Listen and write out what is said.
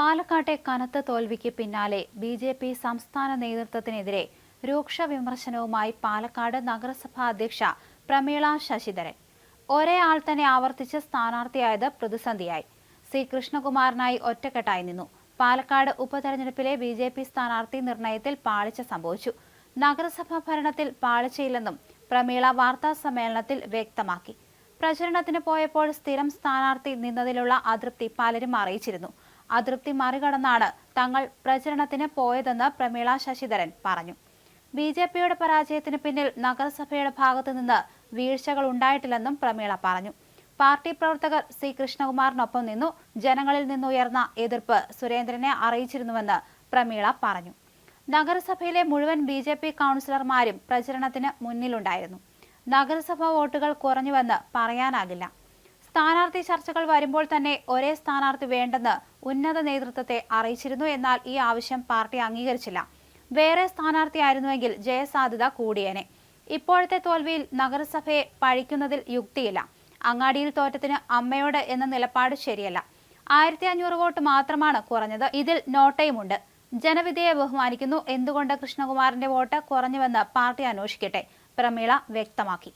പാലക്കാട്ടെ കനത്ത തോൽവിക്ക് പിന്നാലെ ബി ജെ പി സംസ്ഥാന നേതൃത്വത്തിനെതിരെ രൂക്ഷ വിമർശനവുമായി പാലക്കാട് നഗരസഭാ അധ്യക്ഷ പ്രമീള ശശിധരൻ. ഒരേ ആൾ തന്നെ ആവർത്തിച്ച് സ്ഥാനാർത്ഥിയായത് പ്രതിസന്ധിയായി. സി കൃഷ്ണകുമാറിനായി ഒറ്റക്കെട്ടായി നിന്നു. പാലക്കാട് ഉപതെരഞ്ഞെടുപ്പിലെ ബി ജെ പി സ്ഥാനാർത്ഥി നിർണയത്തിൽ പാളിച്ച സംഭവിച്ചു. നഗരസഭാ ഭരണത്തിൽ പാളിച്ചയില്ലെന്നും പ്രമീള വാർത്താ സമ്മേളനത്തിൽ വ്യക്തമാക്കി. പ്രചരണത്തിന് പോയപ്പോൾ സ്ഥിരം സ്ഥാനാർത്ഥി നിന്നതിലുള്ള അതൃപ്തി പലരും അറിയിച്ചിരുന്നു. അതൃപ്തി മറികടന്നാണ് തങ്ങൾ പ്രചരണത്തിന് പോയതെന്ന് പ്രമീള ശശിധരൻ പറഞ്ഞു. ബി ജെ പിയുടെ പരാജയത്തിന് പിന്നിൽ നഗരസഭയുടെ ഭാഗത്തു നിന്ന് വീഴ്ചകൾ ഉണ്ടായിട്ടില്ലെന്നും പ്രമീള പറഞ്ഞു. പാർട്ടി പ്രവർത്തകർ സി കൃഷ്ണകുമാറിനൊപ്പം നിന്നു. ജനങ്ങളിൽ നിന്നുയർന്ന എതിർപ്പ് സുരേന്ദ്രനെ അറിയിച്ചിരുന്നുവെന്ന് പ്രമീള പറഞ്ഞു. നഗരസഭയിലെ മുഴുവൻ ബി ജെ പി കൗൺസിലർമാരും പ്രചരണത്തിന് മുന്നിലുണ്ടായിരുന്നു. നഗരസഭാ വോട്ടുകൾ കുറഞ്ഞുവെന്ന് പറയാനാകില്ല. സ്ഥാനാർത്ഥി ചർച്ചകൾ വരുമ്പോൾ തന്നെ ഒരേ സ്ഥാനാർത്ഥി വേണ്ടെന്ന് ഉന്നത നേതൃത്വത്തെ അറിയിച്ചിരുന്നു. എന്നാൽ ഈ ആവശ്യം പാർട്ടി അംഗീകരിച്ചില്ല. വേറെ സ്ഥാനാർത്ഥിയായിരുന്നുവെങ്കിൽ ജയസാധ്യത കൂടിയേനെ. ഇപ്പോഴത്തെ തോൽവിയിൽ നഗരസഭയെ പഴിക്കുന്നതിൽ യുക്തിയില്ല. അങ്ങാടിയിൽ തോറ്റത്തിന് അമ്മയോട് എന്ന നിലപാട് ശരിയല്ല. ആയിരത്തി അഞ്ഞൂറ് വോട്ട് മാത്രമാണ് കുറഞ്ഞത്. ഇതിൽ നോട്ടയുമുണ്ട്. ജനവിധിയെ ബഹുമാനിക്കുന്നു. എന്തുകൊണ്ട് കൃഷ്ണകുമാറിന്റെ വോട്ട് കുറഞ്ഞുവെന്ന് പാർട്ടി അന്വേഷിക്കട്ടെ. പ്രമീള വ്യക്തമാക്കി.